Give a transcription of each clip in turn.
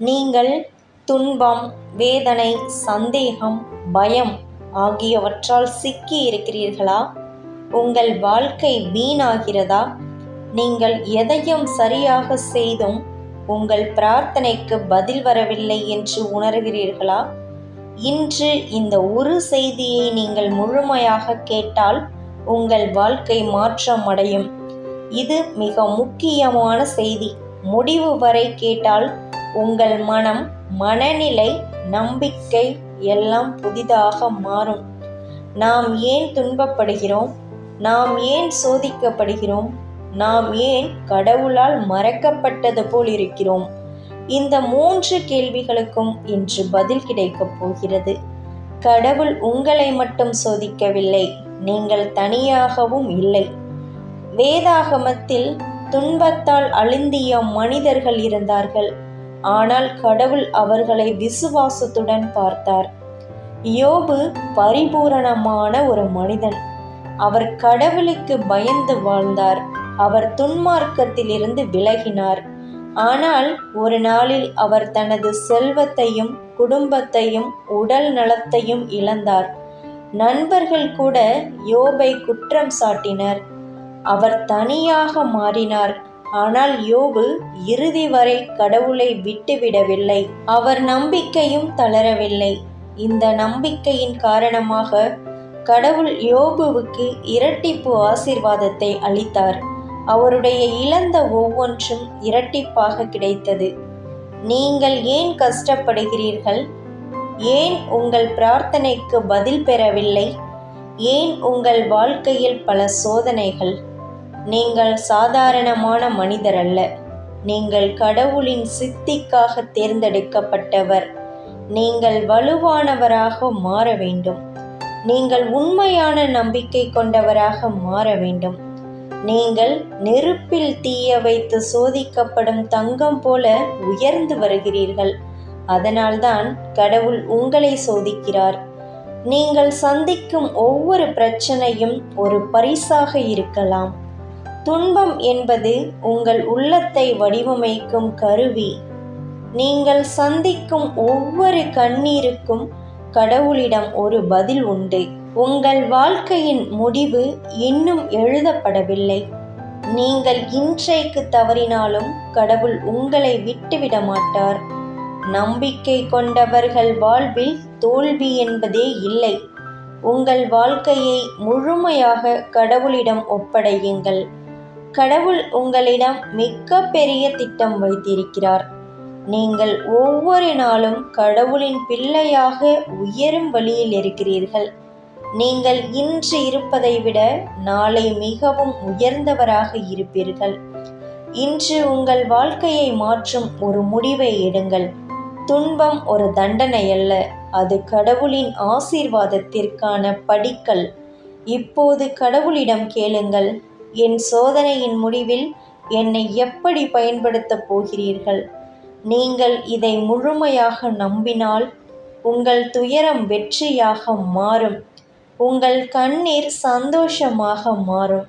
நீங்கள் துன்பம் வேதனை சந்தேகம் பயம் ஆகியவற்றால் சிக்கி இருக்கிறீர்களா? உங்கள் வாழ்க்கை வீணாகிறதா? நீங்கள் எதையும் சரியாக செய்தும் உங்கள் பிரார்த்தனைக்கு பதில் வரவில்லை என்று உணர்கிறீர்களா? இன்று இந்த ஒரு செய்தியை நீங்கள் முழுமையாக கேட்டால் உங்கள் வாழ்க்கை மாற்றம் அடையும். இது மிக முக்கியமான செய்தி. முடிவு வரை கேட்டால் உங்கள் மனம் மனநிலை நம்பிக்கை எல்லாம் புதிதாக மாறும். நாம் ஏன் துன்பப்படுகிறோம்? நாம் ஏன் சோதிக்கப்படுகிறோம்? நாம் ஏன் கடவுளால் மறக்கப்பட்டது போல் இருக்கிறோம்? இந்த மூன்று கேள்விகளுக்கும் இன்று பதில் கிடைக்கப் போகிறது. கடவுள் உங்களை மட்டும் சோதிக்கவில்லை நீங்கள் தனியாகவும் இல்லை. வேதாகமத்தில் துன்பத்தால் அழுந்திய மனிதர்கள் இருந்தார்கள். ஆனால் கடவுள் அவர்களை விசுவாசத்துடன் பார்த்தார். யோபு பரிபூரணமான ஒரு மனிதன். அவர் கடவுளுக்கு பயந்து வாழ்ந்தார். அவர் துன்மார்க்கத்திலிருந்து விலகினார். ஆனால் ஒரு நாளில் அவர் தனது செல்வத்தையும் குடும்பத்தையும் உடல் நலத்தையும் இழந்தார். நண்பர்கள் கூட யோபை குற்றம் சாட்டினர். அவர் தனியாக மாறினார். ஆனால் யோபு இறுதி வரை கடவுளை விட்டுவிடவில்லை. அவர் நம்பிக்கையும் தளரவில்லை. இந்த நம்பிக்கையின் காரணமாக கடவுள் யோபுவுக்கு இரட்டிப்பு ஆசிர்வாதத்தை அளித்தார். அவருடைய இழந்த ஒவ்வொன்றும் இரட்டிப்பாக கிடைத்தது. நீங்கள் ஏன் கஷ்டப்படுகிறீர்கள்? ஏன் உங்கள் பிரார்த்தனைக்கு பதில் பெறவில்லை? ஏன் உங்கள் வாழ்க்கையில் பல சோதனைகள்? நீங்கள் சாதாரணமான மனிதர் அல்ல நீங்கள் கடவுளின் சித்திக்காக தேர்ந்தெடுக்கப்பட்டவர். நீங்கள் வலுவானவராக மாற வேண்டும். நீங்கள் உண்மையான நம்பிக்கை கொண்டவராக மாற வேண்டும். நீங்கள் நெருப்பில் தீய வைத்து சோதிக்கப்படும் தங்கம் போல உயர்ந்து வருகிறீர்கள். அதனால்தான் கடவுள் உங்களை சோதிக்கிறார். நீங்கள் சந்திக்கும் ஒவ்வொரு பிரச்சனையும் ஒரு பரிசாக இருக்கலாம். துன்பம் என்பது உங்கள் உள்ளத்தை வடிவமைக்கும் கருவி. நீங்கள் சந்திக்கும் ஒவ்வொரு கண்ணீருக்கும் கடவுளிடம் ஒரு பதில் உண்டு. உங்கள் வாழ்க்கையின் முடிவு இன்னும் எழுதப்படவில்லை. நீங்கள் இன்றைக்கு தவறினாலும் கடவுள் உங்களை விட்டுவிட மாட்டார். நம்பிக்கை கொண்டவர்கள் வாழ்வில் தோல்வி என்பதே இல்லை. உங்கள் வாழ்க்கையை முழுமையாக கடவுளிடம் ஒப்படையுங்கள். கடவுள் உங்களிடம் மிக்க பெரிய திட்டம் வைத்திருக்கிறார். நீங்கள் ஒவ்வொரு நாளும் கடவுளின் பிள்ளையாக உயரும் வழியில் இருக்கிறீர்கள். நீங்கள் இன்று இருப்பதை விட நாளை மிகவும் உயர்ந்தவராக இருப்பீர்கள். இன்று உங்கள் வாழ்க்கையை மாற்றும் ஒரு முடிவை எடுங்கள். துன்பம் ஒரு தண்டனை அல்ல அது கடவுளின் ஆசீர்வாதத்திற்கான படிக்கல். இப்போது கடவுளிடம் கேளுங்கள் என் சோதனையின் முடிவில் என்னை எப்படி பயன்படுத்தப் போகிறீர்கள்? நீங்கள் இதை முழுமையாக நம்பினால் உங்கள் துயரம் வெற்றியாக மாறும். உங்கள் கண்ணீர் சந்தோஷமாக மாறும்.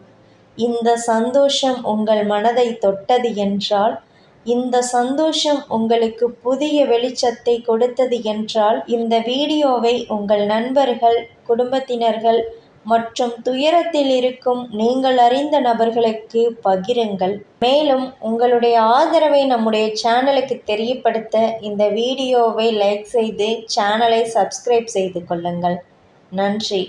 இந்த சந்தோஷம் உங்கள் மனதை தொட்டது என்றால் இந்த சந்தோஷம் உங்களுக்கு புதிய வெளிச்சத்தை கொடுத்தது என்றால் இந்த வீடியோவை உங்கள் நண்பர்கள் குடும்பத்தினர்கள் மற்றும் துயரத்தில் இருக்கும் நீங்கள் அறிந்த நபர்களுக்கு பகிருங்கள். மேலும் உங்களுடைய ஆதரவை நம்முடைய சேனலுக்கு தெரியப்படுத்த இந்த வீடியோவை லைக் செய்து சேனலை சப்ஸ்கிரைப் செய்து கொள்ளுங்கள். நன்றி.